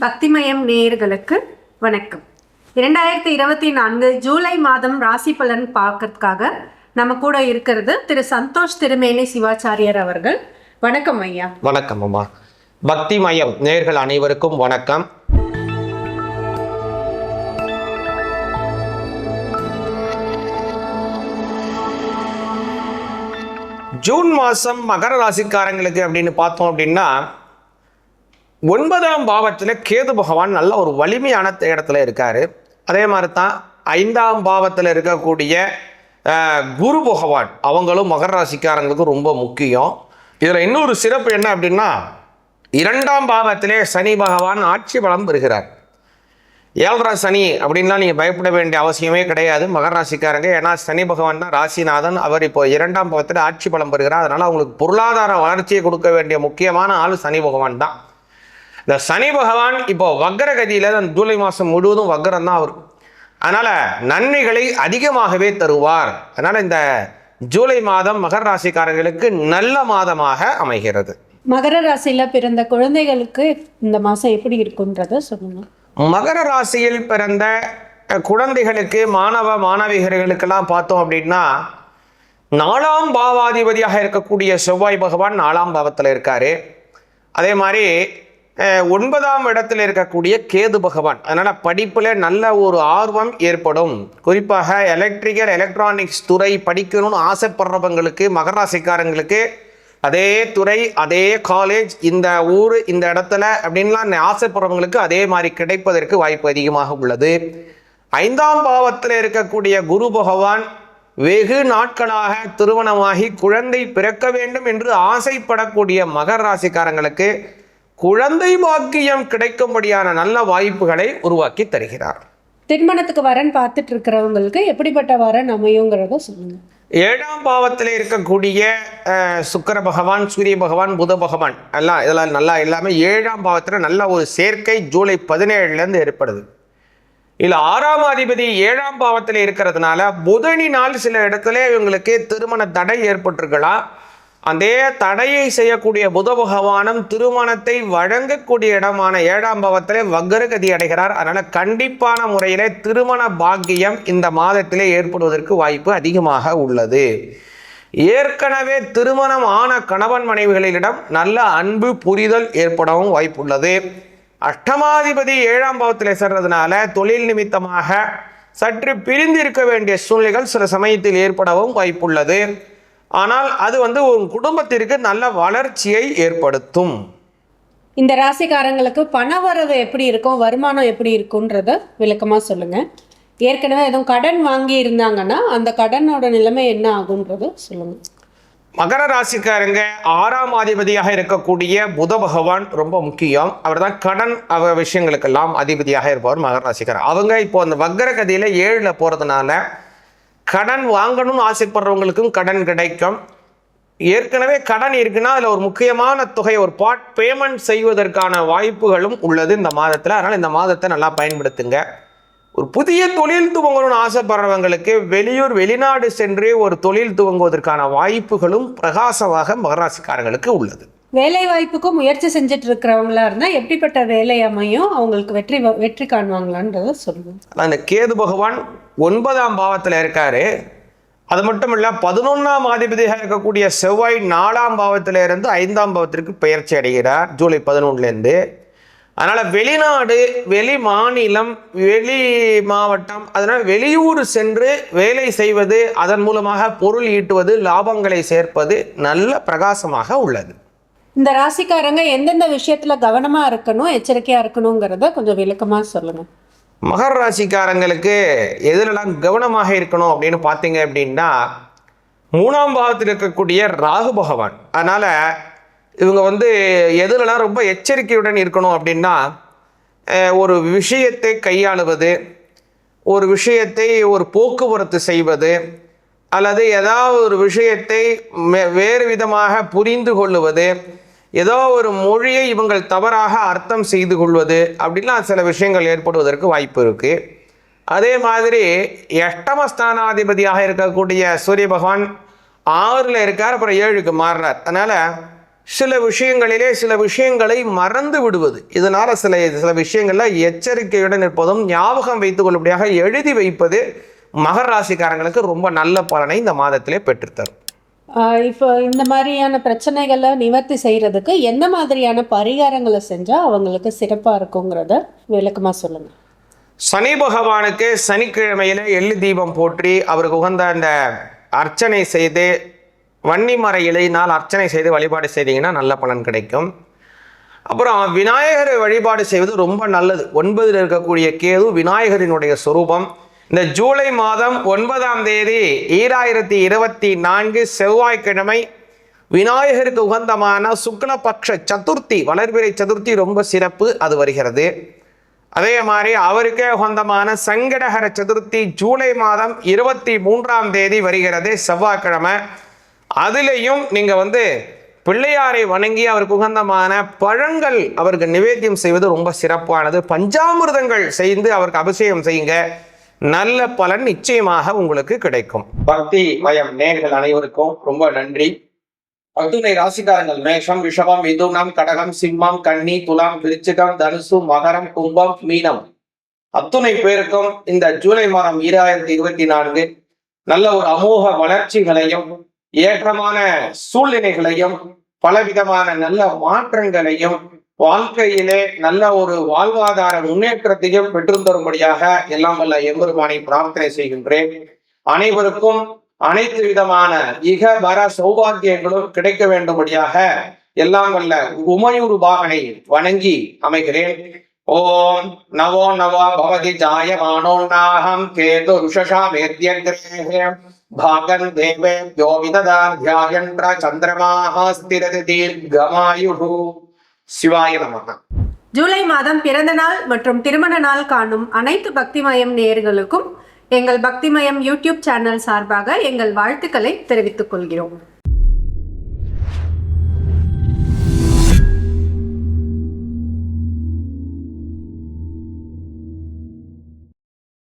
பக்திமயம் நேயர்களுக்கு வணக்கம். இரண்டாயிரத்தி இருபத்தி நான்கு ஜூலை மாதம் ராசி பலன் பார்க்கறதுக்காக நம்ம கூட இருக்கிறது திரு சந்தோஷ் திருமேனி சிவாச்சாரியர் அவர்கள். வணக்கம் ஐயா. வணக்கம் அம்மா. பக்தி மயம் நேர்கள் அனைவருக்கும் வணக்கம். ஜூன் மாதம் மகர ராசிக்காரங்களுக்கு அப்படின்னு பார்த்தோம் அப்படின்னா ஒன்பதாம் பாவத்தில் கேது பகவான் நல்ல ஒரு வலிமையான இடத்துல இருக்காரு. அதே மாதிரி தான் ஐந்தாம் பாவத்தில் இருக்கக்கூடிய குரு பகவான் அவங்களும் மகர ராசிக்காரங்களுக்கு ரொம்ப முக்கியம். இதில் இன்னொரு சிறப்பு என்ன அப்படின்னா இரண்டாம் பாவத்திலே சனி பகவான் ஆட்சி பலம் பெறுகிறார். ஏழரை சனி அப்படின்லாம் நீங்கள் பயப்பட வேண்டிய அவசியமே கிடையாது மகர ராசிக்காரங்க. ஏன்னா சனி பகவான் தான் ராசிநாதன். அவர் இப்போ இரண்டாம் பாவத்தில் ஆட்சி பலம் பெறுகிறார். அதனால் அவங்களுக்கு பொருளாதார வளர்ச்சியை கொடுக்க வேண்டிய முக்கியமான ஆள் சனி பகவான் தான். இந்த சனி பகவான் இப்போ வக்கரகதியில் ஜூலை மாதம் முழுவதும் வக்கரம் தான் அவர். அதனால் நன்மைகளை அதிகமாகவே தருவார். அதனால் இந்த ஜூலை மாதம் மகர ராசிக்காரர்களுக்கு நல்ல மாதமாக அமைகிறது. மகர ராசியில பிறந்த குழந்தைகளுக்கு இந்த மாசம் எப்படி இருக்குன்றத சொல்லுங்க. மகர ராசியில் பிறந்த குழந்தைகளுக்கு மாணவ மாணவிகர்களுக்கெல்லாம் பார்த்தோம் அப்படின்னா நாலாம் பாவாதிபதியாக இருக்கக்கூடிய செவ்வாய் பகவான் நாலாம் பாவத்தில் இருக்காரு. அதே மாதிரி ஒன்பதாம் இடத்துல இருக்கக்கூடிய கேது பகவான். அதனால் படிப்பில் நல்ல ஒரு ஆர்வம் ஏற்படும். குறிப்பாக எலக்ட்ரிக்கல் எலக்ட்ரானிக்ஸ் துறை படிக்கணும்னு ஆசைப்படுறவங்களுக்கு மகராசிக்காரங்களுக்கு அதே துறை அதே காலேஜ் இந்த ஊர் இந்த இடத்துல அப்படின்லாம் ஆசைப்படுறவங்களுக்கு அதே மாதிரி கிடைப்பதற்கு வாய்ப்பு அதிகமாக உள்ளது. ஐந்தாம் பாவத்தில் இருக்கக்கூடிய குரு பகவான் வெகு நாட்களாக திருமணமாகி குழந்தை பிறக்க வேண்டும் என்று ஆசைப்படக்கூடிய மகர் ராசிக்காரங்களுக்கு குழந்தை பாக்கியம் கிடைக்கும்படியான நல்ல வாய்ப்புகளை உருவாக்கி தருகிறார். திருமணத்துக்கு வரன் பார்த்துட்டு இருக்கிறவங்களுக்கு எப்படிப்பட்ட வரன் அமையுங்கிறத சொல்லுங்க. ஏழாம் பாவத்தில் இருக்கக்கூடிய சுக்கிர பகவான் சூரிய பகவான் புத பகவான் எல்லாம் இதெல்லாம் நல்லா எல்லாமே ஏழாம் பாவத்தில் நல்ல ஒரு சேர்க்கை ஜூலை பதினேழுலேருந்து ஏற்படுது. இல்லை ஆறாம் அதிபதி ஏழாம் பாவத்தில் இருக்கிறதுனால புதனினால் சில இடத்துல இவங்களுக்கு திருமண தடை ஏற்பட்டிருக்கலாம். அதே தடையை செய்யக்கூடிய புத பகவானும் திருமணத்தை வழங்கக்கூடிய இடமான ஏழாம் பாவத்தில் வக்ரகதி அடைகிறார். அதனால் கண்டிப்பான முறையிலே திருமண பாக்கியம் இந்த மாதத்திலே ஏற்படுவதற்கு வாய்ப்பு அதிகமாக உள்ளது. ஏற்கனவே திருமணம் ஆன கணவன் மனைவிகளிடம் நல்ல அன்பு புரிதல் ஏற்படவும் வாய்ப்புள்ளது. அஷ்டமாதிபதி ஏழாம் பாவத்தில் சேர்றதுனால தொழில் நிமித்தமாக சற்று பிரிந்து இருக்க வேண்டிய சூழ்நிலைகள் சில சமயத்தில் ஏற்படவும் வாய்ப்புள்ளது. ஆனால் அது வந்து ஒரு குடும்பத்திற்கு நல்ல வளர்ச்சியை ஏற்படுத்தும். இந்த ராசிக்காரங்களுக்கு பண வரவு எப்படி இருக்கும் வருமானம் எப்படி இருக்குன்றத விளக்கமா சொல்லுங்க. ஏற்கனவே எதுவும் கடன் வாங்கி இருந்தாங்கன்னா அந்த கடனோட நிலைமை என்ன ஆகுன்றத சொல்லுங்க. மகர ராசிக்காரங்க ஆறாம் அதிபதியாக இருக்கக்கூடிய புத பகவான் ரொம்ப முக்கியம். அவர் தான் கடன் அவ விஷயங்களுக்கெல்லாம் அதிபதியாக இருப்பவர் மகர ராசிக்காரர். அவங்க இப்போ அந்த வக்கர கதியில் ஏழில் போகிறதுனால கடன் வாங்கணும்னு ஆசைப்படுறவங்களுக்கும் கடன் கிடைக்கும். ஏற்கனவே கடன் இருக்குன்னா அதில் ஒரு முக்கியமான தொகை ஒரு பார்ட் பேமெண்ட் செய்வதற்கான வாய்ப்புகளும் உள்ளது இந்த மாதத்தில். அதனால் இந்த மாதத்தை நல்லா பயன்படுத்துங்க. ஒரு புதிய தொழில் துவங்கணும்னு ஆசைப்படுறவங்களுக்கு வெளியூர் வெளிநாடு சென்று ஒரு தொழில் துவங்குவதற்கான வாய்ப்புகளும் பிரகாசமாக மகராசிக்காரங்களுக்கு உள்ளது. வேலை வாய்ப்புக்கும் முயற்சி செஞ்சுட்டு இருக்கிறவங்களா இருந்தா எப்படிப்பட்ட வேலை அமையும்? அவங்களுக்கு வெற்றி வெற்றி காணுவாங்களான்றத சொல்லுங்க. இந்த கேது பகவான் ஒன்பதாம் பாவத்தில் இருக்காரு. அது மட்டும் இல்லை பதினொன்றாம் அதிபதியாக இருக்கக்கூடிய செவ்வாய் நாலாம் பாவத்தில் இருந்து ஐந்தாம் பாவத்திற்கு பெயர்ச்சி அடைகிறார் ஜூலை பதினொன்றுலேருந்து அதனால் வெளிநாடு வெளி மாநிலம் வெளி மாவட்டம் அதனால் வெளியூர் சென்று வேலை செய்வது அதன் மூலமாக பொருள் ஈட்டுவது லாபங்களை சேர்ப்பது நல்ல பிரகாசமாக உள்ளது. இந்த ராசிக்காரங்க எந்தெந்த விஷயத்துல கவனமா இருக்கணும் எச்சரிக்கையா இருக்கணுங்கிறத கொஞ்சம் விளக்கமா சொல்லுங்க. மகர ராசிக்காரங்களுக்கு எதுலலாம் கவனமாக இருக்கணும் அப்படின்னு பார்த்தீங்க அப்படின்னா மூணாம் பாவத்தில் இருக்கக்கூடிய ராகு பகவான். அதனால் இவங்க வந்து எதுலலாம் ரொம்ப எச்சரிக்கையுடன் இருக்கணும் அப்படின்னா ஒரு விஷயத்தை கையாளுவது ஒரு விஷயத்தை ஒரு போக்குவரத்து செய்வது அல்லது ஏதாவது ஒரு விஷயத்தை மே- வேறு விதமாக புரிந்து கொள்ளுவது ஏதோ ஒரு மொழியை இவங்கள் தவறாக அர்த்தம் செய்து கொள்வது அப்படிலாம் சில விஷயங்கள் ஏற்படுவதற்கு வாய்ப்பு இருக்குது அதே மாதிரி எஷ்டமஸ்தானாதிபதியாக இருக்கக்கூடிய சூரிய பகவான் ஆறில் இருக்கார் அப்புறம் ஏழுக்கு மாறினார். அதனால் சில விஷயங்களிலே சில விஷயங்களை மறந்து விடுவது இதனால சில சில விஷயங்களில் எச்சரிக்கையுடன் இருப்பதும் ஞாபகம் வைத்துக் கொள்ளும்படியாக எழுதி வைப்பது மகர ராசிக்காரங்களுக்கு ரொம்ப நல்ல பலனை இந்த மாதத்திலே பெற்றுத்தரும். இப்போ இந்த மாதிரியான பிரச்சனைகளை நிவர்த்தி செய்கிறதுக்கு என்ன மாதிரியான பரிகாரங்களை செஞ்சால் அவங்களுக்கு சிறப்பாக இருக்குங்கிறத விளக்கமாக சொல்லுங்கள் சனி பகவானுக்கு சனிக்கிழமையில் எள்ளு தீபம் போற்றி அவருக்கு உகந்த அந்த அர்ச்சனை செய்து வன்னிமர இலையினால் அர்ச்சனை செய்து வழிபாடு செய்தீங்கன்னா நல்ல பலன் கிடைக்கும். அப்புறம் விநாயகரை வழிபாடு செய்வது ரொம்ப நல்லது. ஒன்பதில் இருக்கக்கூடிய கேது விநாயகரினுடைய சொரூபம். இந்த ஜூலை மாதம் ஒன்பதாம் தேதி ஈராயிரத்தி இருபத்தி நான்கு செவ்வாய்க்கிழமை விநாயகருக்கு உகந்தமான சுக்லபக்ஷ சதுர்த்தி வளர்பிறை சதுர்த்தி ரொம்ப சிறப்பு அது வருகிறது. அதே மாதிரி அவருக்கே உகந்தமான சங்கடகர சதுர்த்தி ஜூலை மாதம் இருபத்தி மூன்றாம் தேதி வருகிறது செவ்வாய்க்கிழமை. அதுலேயும் நீங்கள் வந்து பிள்ளையாரை வணங்கி அவருக்கு உகந்தமான பழங்கள் அவருக்கு நிவேத்தியம் செய்வது ரொம்ப சிறப்பானது. பஞ்சாமிர்தங்கள் செய்து அவருக்கு அபிஷேகம் செய்யுங்க. நல்ல பலன் நிச்சயமாக உங்களுக்கு கிடைக்கும். பக்தி மயம் நேர்கள் அனைவருக்கும் ரொம்ப நன்றி. அத்துணை ராசிக்காரங்கள் மேஷம் விஷமம் மிதுனம் கடகம் சிம்மம் கன்னி துலாம் விருச்சிகம் தனுசு மகரம் கும்பம் மீனம். அத்துணை பேருக்கும் இந்த ஜூலை மாதம் ஈராயிரத்தி இருபத்தி நான்கு நல்ல ஒரு அமோக வளர்ச்சிகளையும் ஏற்றமான சூழ்நிலைகளையும் பலவிதமான நல்ல மாற்றங்களையும் வாழ்க்கையிலே நல்ல ஒரு வாழ்வாதார முன்னேற்றத்தையும் பெற்று தரும்படியாக எல்லாம் வல்ல எம்பெருமானை பிரார்த்தனை செய்கின்றேன். அனைவருக்கும் அனைத்து விதமான இக வர சௌபாகியங்களும் கிடைக்க வேண்டும்படியாக எல்லாம் வல்ல உமையூர் பாகனை வணங்கி அமைகிறேன். ஓம் நவோ நவ பவதி ஜாயமானோன்னாகம் கேது ருஷஷா வேத்யகிரே பாகன் தேவே யோவிததா தியாயன்ற சந்திரமாக ஸ்திரதி தீர்க்கமாயுः சிவாய நமகம் ஜூலை மாதம் பிறந்த நாள் மற்றும் திருமண நாள் காணும் அனைத்து பக்திமயம் நேயர்களுக்கும் எங்கள் பக்திமயம் யூடியூப் சேனல் சார்பாக எங்கள் வாழ்த்துக்களை தெரிவித்துக் கொள்கிறோம்.